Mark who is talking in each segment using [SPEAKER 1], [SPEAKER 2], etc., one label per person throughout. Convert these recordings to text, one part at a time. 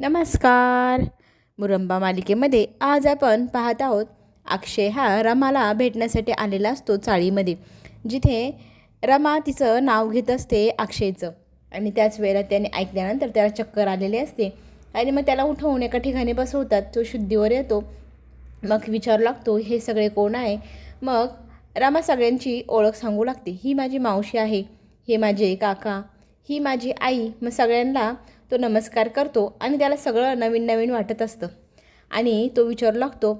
[SPEAKER 1] नमस्कार. मुरंबा मालिकेमध्ये आज आपण पाहत आहोत अक्षय हा रमाला भेटण्यासाठी आलेला असतो चाळीमध्ये जिथे रमा तिचं नाव घेत असते अक्षयचं. आणि त्याच वेळेला त्याने ऐकल्यानंतर त्याला चक्कर आलेले असते. आणि मग त्याला उठवून एका ठिकाणी बसवतात तो शुद्धीवर येतो. मग विचारू लागतो हे सगळे कोण आहे? मग रमा सगळ्यांची ओळख सांगू लागते. ही माझी मावशी आहे. हे माझे काका. ही माझी आई. मग सगळ्यांना तो नमस्कार करतो आणि त्याला सगळं नवीन नवीन वाटत असतं. आणि तो विचारू लागतो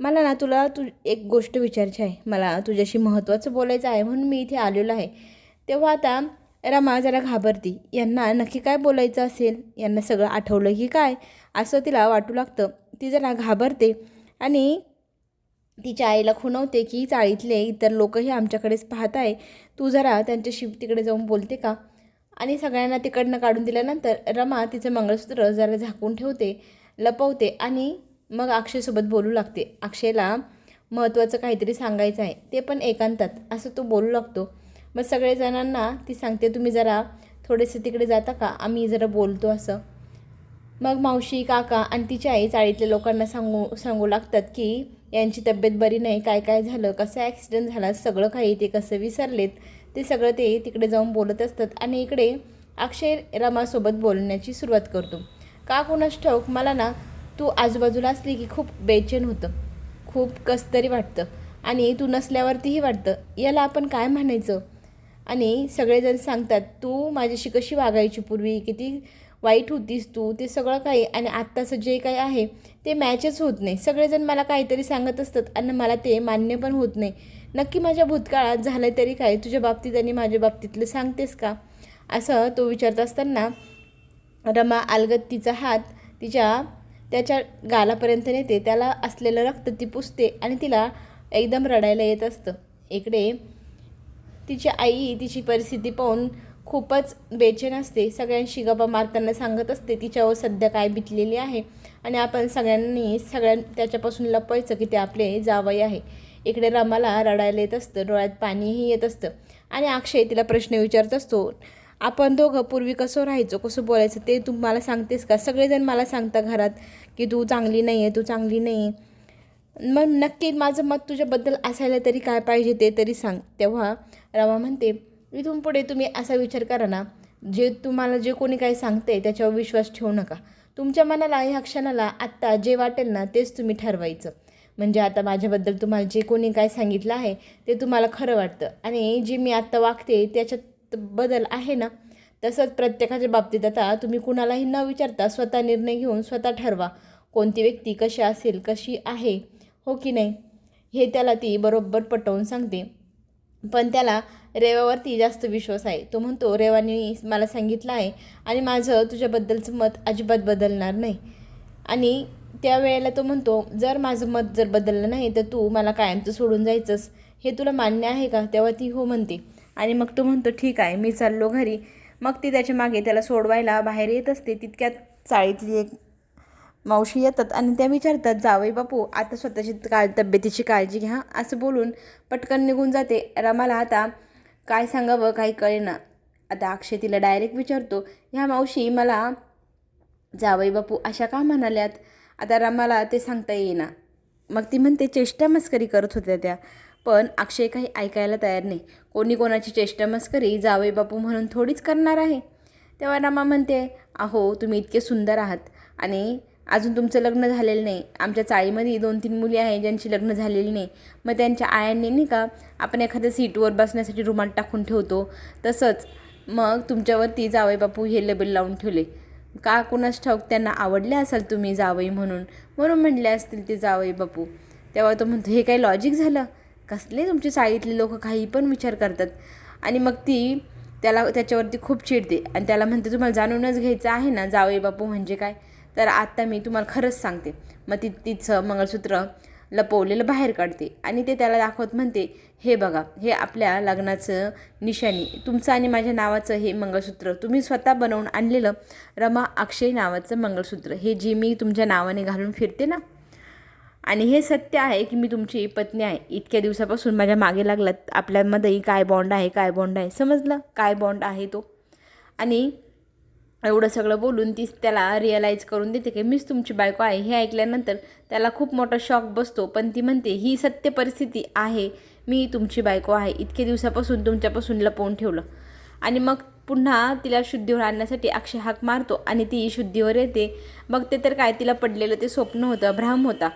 [SPEAKER 1] मला ना तुला तू एक गोष्ट विचारायची आहे. मला तुझ्याशी महत्त्वाचं बोलायचं आहे म्हणून मी इथे आलेलो आहे. तेव्हा आता रमा जरा घाबरती. यांना नक्की काय बोलायचं असेल? यांना सगळं आठवलं की काय? असं तिला वाटू लागतं. ती जरा घाबरते आणि तिच्या आईला खुणवते की चाळीतले इतर लोकही आमच्याकडेच पाहत आहे तू जरा त्यांच्याशी तिकडे जाऊन बोलते का? आणि सगळ्यांना तिकडनं काढून दिल्यानंतर रमा तिचं मंगळसूत्र जरा झाकून ठेवते लपवते आणि मग अक्षयसोबत बोलू लागते. अक्षयला महत्त्वाचं काहीतरी सांगायचं आहे. ते पण एकांतात. असं तो बोलू लागतो. मग सगळेजणांना ती सांगते तुम्ही जरा थोडेसे तिकडे जाता का? आम्ही जरा बोलतो असं. मग मावशी काका आणि तिची आई चाळीतल्या लोकांना सांगू सांगू लागतात की यांची तब्येत बरी नाही काय काय झालं कसं ॲक्सिडेंट झाला सगळं काही ते कसं विसरलेत. ते सगळं ते तिकडे जाऊन बोलत असतात आणि इकडे अक्षय रमासोबत बोलण्याची सुरुवात करतो. का कोणास ठाऊक मला ना तू आजूबाजूला असली की खूप बेचैन होतं. खूप कसतरी वाटतं. आणि तू नसल्यावरतीही वाटतं. याला आपण काय म्हणायचं? आणि सगळेजण सांगतात तू माझ्याशी कशी वागायची पूर्वी? किती वाईट होतीस तू? ते सगळं काही आणि आत्ताचं जे काही आहे ते मॅचच होत नाही. सगळेजण मला काहीतरी सांगत असतात आणि मला ते मान्य पण होत नाही. नक्की माझ्या भूतकाळात झालं तरी काय? तुझ्या बाबतीत आणि माझ्या बाबतीतलं सांगतेस का? असं तो विचारत असताना रमा अलगत तिचा हात तिच्या त्याच्या गालापर्यंत नेते. त्याला असलेलं रक्त ती पुसते आणि तिला एकदम रडायला येत असतं. इकडे तिची आई तिची परिस्थिती पाहून खूपच बेचैन असते. सगळ्यांशी गप्पा मारताना सांगत असते तिच्यावर सध्या काय बितलेली आहे? आणि आपण सगळ्यांनी सगळ्यां त्याच्यापासून लपवायचं की ते आपले जावई आहे. इकडे रमाला रडायला येत असतं डोळ्यात पाणीही येत असतं. आणि अक्षय तिला प्रश्न विचारत असतो आपण दोघं पूर्वी कसं राहायचो कसं बोलायचं ते तू मला सांगतेस का? सगळेजण मला सांगता घरात की तू चांगली नाही आहे तू चांगली नाही आहे मग नक्की माझं मत तुझ्याबद्दल असायला तरी काय पाहिजे ते तरी सांग. तेव्हा रमा म्हणते इथून पुढे तुम्ही असा विचार करा ना जे तुम्हाला जे कोणी काही सांगते त्याच्यावर विश्वास ठेवू नका. तुमच्या मनाला ह्या क्षणाला आत्ता जे वाटेल ना तेच तुम्ही ठरवायचं. म्हणजे आता माझ्याबद्दल तुम्हाला जे कोणी काय सांगितलं आहे ते तुम्हाला खरं वाटतं. आणि जे मी आत्ता वागते त्याच्यात बदल आहे ना? तसंच प्रत्येकाच्या बाबतीत आता तुम्ही कुणालाही न विचारता स्वतः निर्णय घेऊन स्वतः ठरवा. कोणती व्यक्ती कशी असेल कशी आहे हो की नाही? हे त्याला ती बरोबर पटवून सांगते. पण त्याला रेवावरती जास्त विश्वास आहे. तो म्हणतो रेवाने मला सांगितलं आहे आणि माझं तुझ्याबद्दलचं मत अजिबात बदलणार नाही. आणि त्यावेळेला तो म्हणतो जर माझं मत जर बदललं नाही तर तू मला कायमचं सोडून जायचंस. हे तुला मान्य आहे का? तेव्हा ती हो म्हणते. आणि मग तो म्हणतो ठीक आहे मी चाललो घरी. मग ती त्याच्यामागे त्याला सोडवायला बाहेर येत असते. तितक्यात चाळीतली एक मावशी येतात आणि त्या विचारतात जावई बापू आता स्वतःची काळ तब्येतीची काळजी घ्या असं बोलून पटकन निघून जाते. रमाला आता काय सांगावं काही कळेना. आता अक्षय तिला डायरेक्ट विचारतो ह्या मावशी मला जावई बापू अशा का म्हणाल्यात? आता रमाला ते सांगता येईना. मग ती म्हणते चेष्टा मस्करी करत होत्या त्या. पण अक्षय काही ऐकायला तयार नाही. कोणी कोणाची चेष्टा मस्करी जावई बापू म्हणून थोडीच करणार आहे. तेव्हा रमा म्हणते अहो तुम्ही इतके सुंदर आहात आणि अजून तुमचं लग्न झालेलं नाही. आमच्या चाळीमध्ये दोन तीन मुली आहे ज्यांची लग्न झालेली नाही. मग त्यांच्या आयांनी नाही का आपण एखाद्या सीटवर बसण्यासाठी रुमाल टाकून ठेवतो. तसंच मग तुमच्यावरती जावई बापू हे लेबल लावून ठेवले. का कुणास ठाऊक त्यांना आवडले असाल तुम्ही जावई म्हणून? म्हणून म्हणले असतील ते जावई बापू. तेव्हा तो म्हणतो हे काही लॉजिक झालं? कसले तुमचे चाळीतले लोक काही पण विचार करतात? आणि मग ती त्याला त्याच्यावरती खूप चिडते आणि त्याला म्हणते तुम्हाला जाणूनच घ्यायचं आहे ना जावई बापू म्हणजे काय? तर आत्ता मी तुम्हाला खरंच सांगते. मग ती तिचं मंगळसूत्र लपवलेलं बाहेर काढते आणि ते त्याला दाखवत म्हणते हे बघा हे आपल्या लग्नाचं निशाणी तुमचं आणि माझ्या नावाचं हे मंगळसूत्र तुम्ही स्वतः बनवून आणलेलं रमा अक्षय नावाचं मंगळसूत्र हे जे मी तुमच्या नावाने घालून फिरते ना आणि हे सत्य आहे की मी तुमची पत्नी आहे. इतक्या दिवसापासून माझ्या मागे लागलात आपल्यामध्येही काय बॉन्ड आहे काय बॉन्ड आहे समजलं? काय बॉन्ड आहे तो? आणि एवढं सगळं बोलून ती त्याला रिअलाईज करून देते की मीच तुमची बायको आहे. हे ऐकल्यानंतर त्याला खूप मोठा शॉक बसतो. पण ती म्हणते ही सत्य परिस्थिती आहे. मी तुमची बायको आहे. इतके दिवसापासून तुमच्यापासून लपवून ठेवलं. आणि मग पुन्हा तिला शुद्धीवर आणण्यासाठी अक्षय हाक मारतो आणि ती शुद्धीवर येते. मग ते तर काय तिला पडलेलं ते स्वप्न होतं भ्रम होता.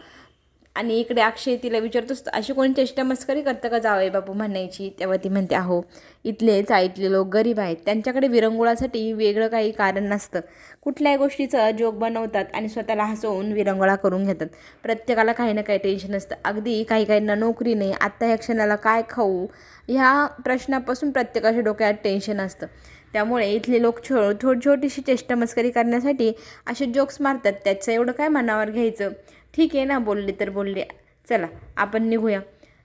[SPEAKER 1] आणि इकडे अक्षय तिला विचारत अशी कोणी चेष्टा मस्करी करतं का जावई बापू म्हणायची? तेव्हा ती म्हणते अहो इथले चाळीतले लोक गरीब आहेत. त्यांच्याकडे विरंगुळासाठी वेगळं काही कारण नसतं. कुठल्याही गोष्टीचं जोक बनवतात आणि स्वतःला हसवून विरंगुळा करून घेतात. प्रत्येकाला काही ना काही टेन्शन असतं. अगदी काही काहींना नोकरी नाही. आत्ता ह्या क्षणाला काय खाऊ? ह्या प्रश्नापासून प्रत्येकाच्या डोक्यात टेन्शन असतं. त्यामुळे इथले लोक छो थोडी छोटीशी चेष्टा मस्करी करण्यासाठी असे जोक्स मारतात. त्याचं एवढं काय मनावर घ्यायचं? ठीक आहे ना बोलले तर बोलले. चला आपण निघूया.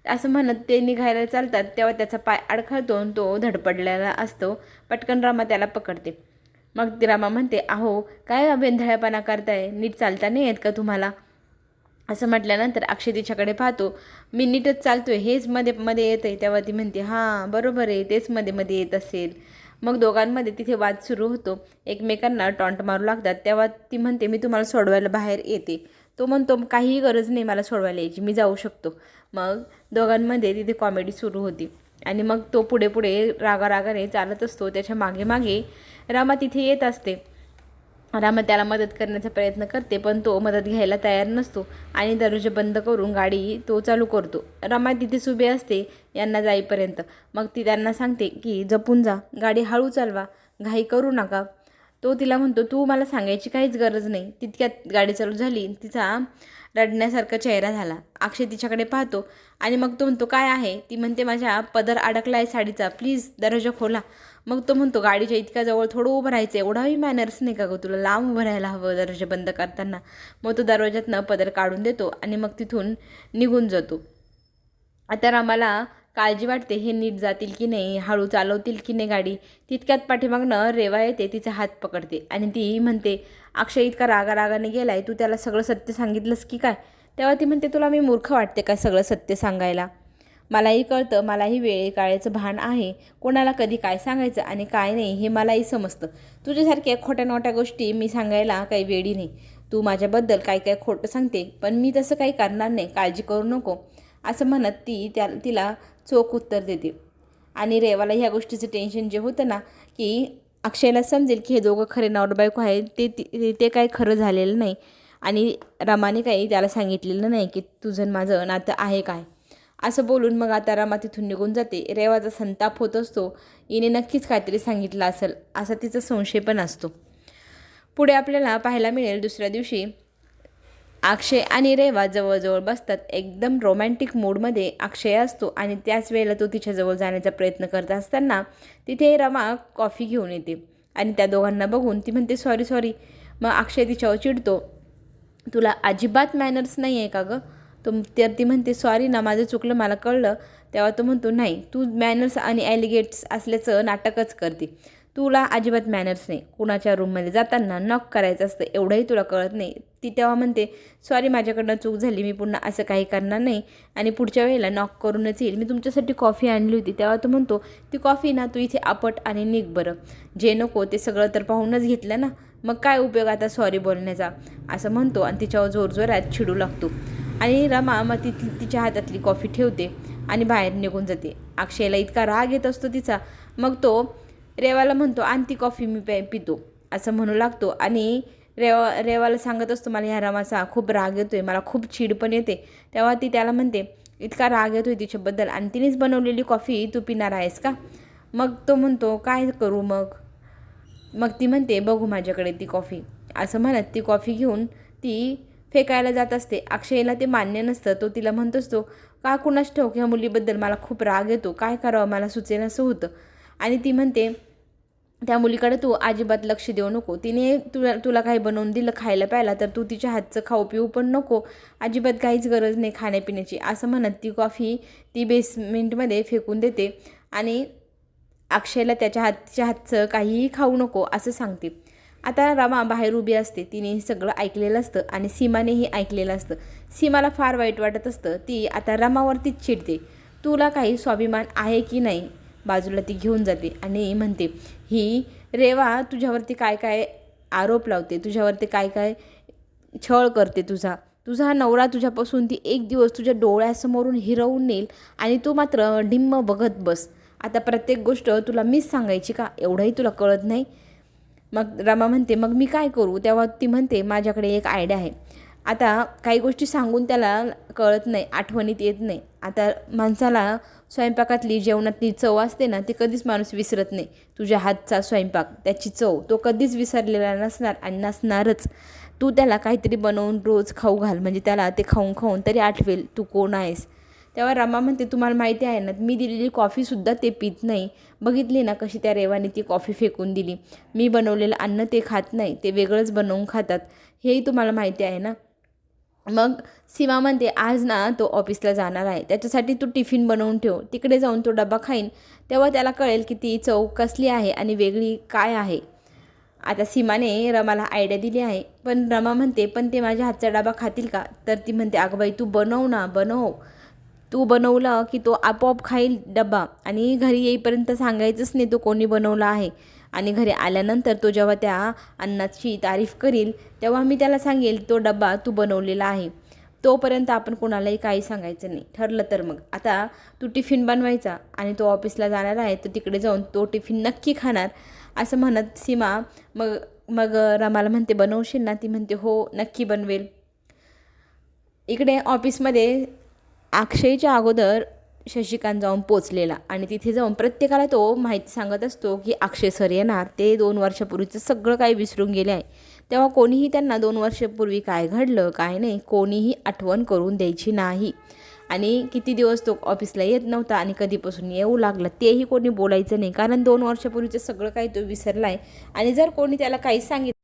[SPEAKER 1] असं म्हणत ते निघायला चालतात तेव्हा त्याचा पाय अडखळतो आणि तो धडपडलेला असतो. पटकन रामा त्याला पकडते. मग ती रामा म्हणते अहो काय बेंधळ्यापणा करताय? नीट चालता नाही येत का तुम्हाला? असं म्हटल्यानंतर अक्षय तिच्याकडे पाहतो मी नीटच चालतोय हेच मध्ये मध्ये येतं आहे तेव्हा ती म्हणते हां बरोबर आहे तेच मध्ये मध्ये येत असेल. मग दोघांमध्ये तिथे वाद सुरू होतो. एकमेकांना टॉन्ट मारू लागतात. तेव्हा ती म्हणते मी तुम्हाला सोडवायला बाहेर येते. तो म्हणतो काहीही गरज नाही मला सोडवायला यायची मी जाऊ शकतो. मग दोघांमध्ये तिथे कॉमेडी सुरू होती. आणि मग तो पुढे पुढे रागारागाने चालत असतो. त्याच्यामागे मागे रामा तिथे येत असते. रामा त्याला मदत करण्याचा प्रयत्न करते पण तो मदत घ्यायला तयार नसतो आणि दरवाजे बंद करून गाडी तो चालू करतो. रामा तिथेच उभी असते यांना जाईपर्यंत. मग ती त्यांना सांगते की जपून जा गाडी हळू चालवा घाई करू नका. तो तिला म्हणतो तू मला सांगायची काहीच गरज नाही. तितक्यात गाडी चालू झाली तिचा रडण्यासारखा चेहरा झाला. अक्षय तिच्याकडे पाहतो आणि मग तो म्हणतो काय आहे? ती म्हणते माझ्या पदर अडकला आहे साडीचा. प्लीज दरवाजा खोला. मग तो म्हणतो गाडीच्या इतक्या जवळ थोडं उभं राहायचं. एवढाही मॅनर्स नाही का गं तुला? लांब उभं राहायला हवं दरवाजा बंद करताना. मग तो दरवाज्यातनं पदर काढून देतो आणि मग तिथून निघून जातो. आता रामाला काळजी वाटते हे नीट जातील की नाही हळू चालवतील की नाही गाडी. तितक्यात पाठीमागनं रेवा येते तिचा हात पकडते. आणि ती म्हणते अक्षय इतका रागा रागाने गेलाय तू त्याला सगळं सत्य सांगितलंस की काय? तेव्हा ती म्हणते तुला मी मूर्ख वाटते काय सगळं सत्य सांगायला? मलाही कळतं मलाही वेळे काळेचं भान आहे. कोणाला कधी काय सांगायचं आणि काय नाही हे मलाही समजतं. तुझ्यासारख्या खोट्या नोट्या गोष्टी मी सांगायला काही वेळी नाही. तू माझ्याबद्दल काय काय खोटं सांगते पण मी तसं काही करणार नाही. काळजी करू नको. असं म्हणत ती त्या तिला चोख उत्तर देते. आणि रेवाला ह्या गोष्टीचं टेन्शन जे होतं ना की अक्षयला समजेल की हे दोघं खरे नवरा बायको आहे ते ते ते काय खरं झालेलं नाही. आणि रमाने काही त्याला सांगितलेलं नाही की तुझं माझं नातं आहे काय. असं बोलून मग आता रमा तिथून निघून जाते. रेवाचा संताप होत असतो. हिने नक्कीच काहीतरी सांगितलं असेल असा तिचा संशय पण असतो. पुढे आपल्याला पाहायला मिळेल दुसऱ्या दिवशी अक्षय आणि रेवा जवळजवळ बसतात. एकदम रोमॅन्टिक मूडमध्ये अक्षय असतो आणि त्याच वेळेला तो तिच्याजवळ जाण्याचा प्रयत्न करत असताना तिथे रमा कॉफी घेऊन येते. आणि त्या दोघांना बघून ती म्हणते सॉरी सॉरी मग अक्षय तिच्यावर चिडतो. तुला अजिबात मॅनर्स नाही आहे का गं? तो तर ती म्हणते सॉरी ना माझं चुकलं मला कळलं. तेव्हा तो म्हणतो नाही तू मॅनर्स आणि ॲलिगेट्स असल्याचं नाटकच करते. तुला अजिबात मॅनर्स नाही. कुणाच्या रूममध्ये जाताना नॉक करायचं असतं एवढंही तुला कळत नाही. ती तेव्हा म्हणते सॉरी माझ्याकडनं चूक झाली मी पुन्हा असं काही करणार नाही. आणि पुढच्या वेळेला नॉक करूनच येईल. मी तुमच्यासाठी कॉफी आणली होती. तेव्हा तो म्हणतो ती कॉफी ना तू इथे आपट आणि निघ बरं. जे नको ते सगळं तर पाहूनच घेतलं ना. मग काय उपयोग आता सॉरी बोलण्याचा? असं म्हणतो आणि तिच्यावर जोरजोरात छिडू लागतो. आणि रमा मग ती तिच्या हातातली कॉफी ठेवते आणि बाहेर निघून जाते. अक्षयला इतका राग येत असतो तिचा. मग तो रेवाला म्हणतो आणि ती कॉफी मी पे पितो. असं म्हणू लागतो. आणि रेवा रेवाला सांगत असतो मला ह्या रमाचा खूप राग येतो आहे मला खूप चीड पण येते. तेव्हा ती त्याला म्हणते इतका राग येतो आहे तिच्याबद्दल आणि तिनेच बनवलेली कॉफी तू पिणार आहेस का? मग तो म्हणतो काय करू मग? मग ती म्हणते बघू माझ्याकडे ती कॉफी असं म्हणत ती कॉफी घेऊन ती फेकायला जात असते. अक्षयला ते मान्य नसतं. तो तिला म्हणत असतो का कुणाच ठेव ह्या मुलीबद्दल मला खूप राग येतो. काय करावं? मला सुचेन असं होतं. आणि ती म्हणते त्या मुलीकडे तू अजिबात लक्ष देऊ नको. तिने तुला तुला काही बनवून दिलं खायला प्यायला तर तू तिच्या हातचं खाऊ पिऊ पण नको. अजिबात काहीच गरज नाही खाण्यापिण्याची. असं म्हणत ती कॉफी ती बेसमेंटमध्ये फेकून देते आणि अक्षयला त्याच्या हातच्या हातचं काहीही खाऊ नको असं सांगते. आता रमा बाहेर उभी असते. तिने सगळं ऐकलेलं असतं आणि सीमानेही ऐकलेलं असतं. सीमाला फार वाईट वाटत असतं. ती आता रमावरतीच चिडते. तुला काही स्वाभिमान आहे की नाही? बाजूला ती घेऊन जाते आणि म्हणते ही रेवा तुझ्यावरती काय काय आरोप लावते तुझ्यावरती काय काय छळ करते तुझा. तुझा नवरा तुझ्यापासून ती एक दिवस तुझ्या डोळ्यासमोरून हिरवून नेईल आणि तू मात्र डिम्म बघत बस. आता प्रत्येक गोष्ट तुला मीच सांगायची का? एवढंही तुला कळत नाही. मग रमा म्हणते मग मी काय करू? तेव्हा ती म्हणते माझ्याकडे एक आयडिया आहे. आता काही गोष्टी सांगून त्याला कळत नाही आठवणीत येत नाही. आता माणसाला स्वयंपाकातली जेवणातली चव असते ना ती कधीच माणूस विसरत नाही. तुझ्या हातचा स्वयंपाक त्याची चव तो कधीच विसरलेला नसणार आणि नसणारच. तू त्याला काहीतरी बनवून रोज खाऊ घाल म्हणजे त्याला ते खाऊन खाऊन तरी आठवेल तू कोण आहेस. तेव्हा रमा म्हणते तुम्हाला माहिती आहे ना मी दिलेली कॉफीसुद्धा ते पित नाही. बघितली ना कशी त्या रेवाने ती कॉफी फेकून दिली. मी बनवलेलं अन्न ते खात नाही ते वेगळंच बनवून खातात. हेही तुम्हाला माहिती आहे ना? मग सीमा म्हणते आज ना तो ऑफिसला जाणार आहे. त्याच्यासाठी तू टिफिन बनवून ठेव. तिकडे जाऊन तो डबा खाईन. तेव्हा त्याला कळेल की ती चव कसली आहे आणि वेगळी काय आहे. आता सीमाने रमाला आयडिया दिली आहे. पण रमा म्हणते पण ते माझ्या हातचा डबा खातील का? तर ती म्हणते अगं बाई तू बनव ना बनव. तू बनवलं की तो आपोआप खाईल डबा. आणि घरी येईपर्यंत सांगायचंच नाही तो कोणी बनवला आहे. आणि घरी आल्यानंतर तो जेव्हा त्या अन्नाची तारीफ करील तेव्हा मी त्याला सांगेल तो डबा तू बनवलेला आहे. तोपर्यंत आपण कोणालाही काही सांगायचं नाही. ठरलं तर मग. आता तू टिफिन बनवायचा आणि तो ऑफिसला जाणार आहे तर तिकडे जाऊन तो टिफिन नक्की खाणार. असं म्हणत सीमा मग मग रमाला म्हणते बनवशील ना? ती म्हणते हो नक्की बनवेल. इकडे ऑफिसमध्ये अक्षयच्या अगोदर शशिकांत जाऊन पोचलेला. आणि तिथे जाऊन प्रत्येकाला तो माहिती सांगत असतो की अक्षय सर येणार. ते दोन वर्षापूर्वीचं सगळं काही विसरून गेले आहे. तेव्हा कोणीही त्यांना दोन वर्षापूर्वी काय घडलं काय नाही कोणीही आठवण करून द्यायची नाही. आणि किती दिवस तो ऑफिसला येत नव्हता आणि कधीपासून येऊ लागला तेही कोणी बोलायचं नाही. कारण दोन वर्षापूर्वीचं सगळं काही तो विसरला आहे आणि जर कोणी त्याला काही सांगितलं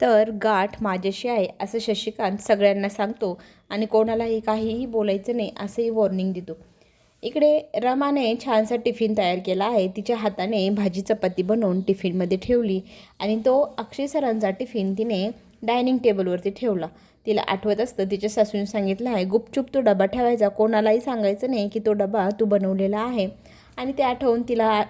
[SPEAKER 1] तर गाठ माझ्याशी आहे असं शशिकांत सगळ्यांना सांगतो. आणि कोणालाही काहीही बोलायचं नाही असंही वॉर्निंग देतो. इकडे रमाने छानसा टिफिन तयार केला आहे. तिच्या हाताने भाजी चपाती बनवून टिफिनमध्ये ठेवली आणि तो अक्षय सरांचा टिफिन तिने डायनिंग टेबलवरती ठेवला. तिला आठवत असतं तिच्या सासूने सांगितलं आहे गुपचूप तो डबा ठेवायचा कोणालाही सांगायचं नाही की तो डबा तू बनवलेला आहे. आणि ते आठवून तिला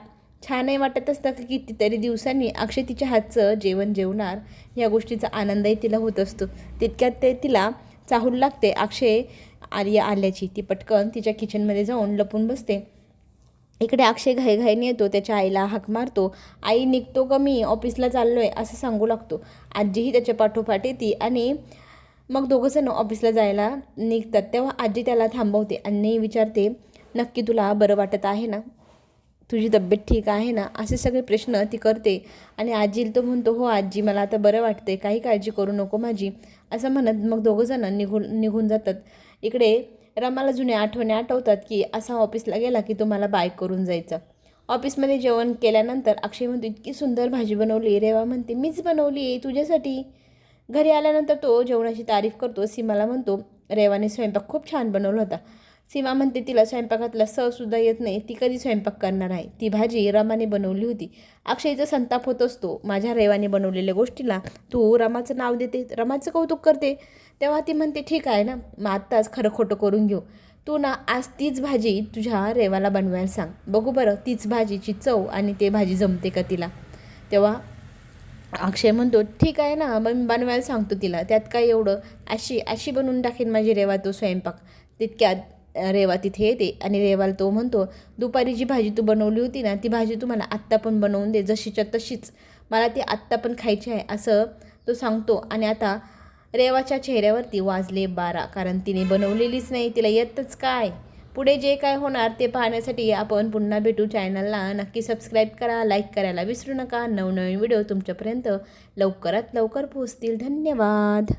[SPEAKER 1] छानही वाटत असतं की कितीतरी दिवसांनी अक्षय तिच्या हातचं जेवण जेवणार या गोष्टीचा आनंदही तिला होत असतो. तितक्यात ते तिला चाहूल लागते. अक्षय आर्या आल्याची. ती पटकन तिच्या किचनमध्ये जाऊन लपून बसते. इकडे अक्षय घाईघाईने येतो. त्याच्या आईला हाक मारतो. आई निघतो का मी? ऑफिसला चाललो आहे असं सांगू लागतो. आजीही त्याच्या पाठोपाठ येते आणि मग दोघंजण ऑफिसला जायला निघतात. तेव्हा आजी त्याला थांबवते आणि विचारते नक्की तुला बरं वाटत आहे ना? तुझी तब्येत ठीक आहे ना? असे सगळे प्रश्न ती करते. आणि आजीला तो म्हणतो हो आजी मला आता बरं वाटते काही काळजी करू नको माझी. असं म्हणत मग दोघंजणं निघून निघून जातात. इकडे रमाला जुन्या आठवणी आठवतात की असा ऑफिसला गेला की तुम्हाला बाय करून जायचं. ऑफिसमध्ये जेवण केल्यानंतर अक्षय म्हणतो इतकी सुंदर भाजी बनवली रेवा म्हणते मीच बनवली आहे तुझ्यासाठी. घरी आल्यानंतर तो जेवणाची तारीफ करतो सीमाला म्हणतो रेवाने स्वयंपाक खूप छान बनवला होता. सीमा म्हणते तिला स्वयंपाकातला सहसुद्धा येत नाही. ती कधी स्वयंपाक करणार आहे? ती भाजी रमाने बनवली होती. अक्षयचा संताप होत असतो माझ्या रेवाने बनवलेल्या गोष्टीला. तू रमाचं नाव देते. रमाचं कौतुक करते. तेव्हा ती म्हणते ठीक आहे ना. मग आत्ताच खरं खोटं करून घेऊ. तू ना आज तीच भाजी तुझ्या रेवाला बनवायला सांग. बघू बरं तीच भाजीची चव आणि ते भाजी जमते का तिला? तेव्हा अक्षय म्हणतो ठीक आहे ना. मग मी बनवायला सांगतो तिला. त्यात काय एवढं? अशी अशी बनवून टाकेन माझी रेवा तो स्वयंपाक. तितक्यात रेवा तिथे येते आणि रेवाला तो म्हणतो दुपारी जी भाजी तू बनवली होती ना ती भाजी तू मला आत्ता पण बनवून दे जशीच्या तशीच. मला ती आत्ता पण खायची आहे असं तो सांगतो आणि आता रेवाच्या चेहऱ्यावरती वाजले बारा कारण तिने बनवलेलीच नाही तिला येतच काय? पुढे जे काय होणार ते पाहण्यासाठी आपण पुन्हा भेटू चॅनलला. नक्की सबस्क्राईब करा लाईक करायला विसरू नका. नवनवीन व्हिडिओ तुमच्यापर्यंत लवकरात लवकर पोहोचतील. धन्यवाद.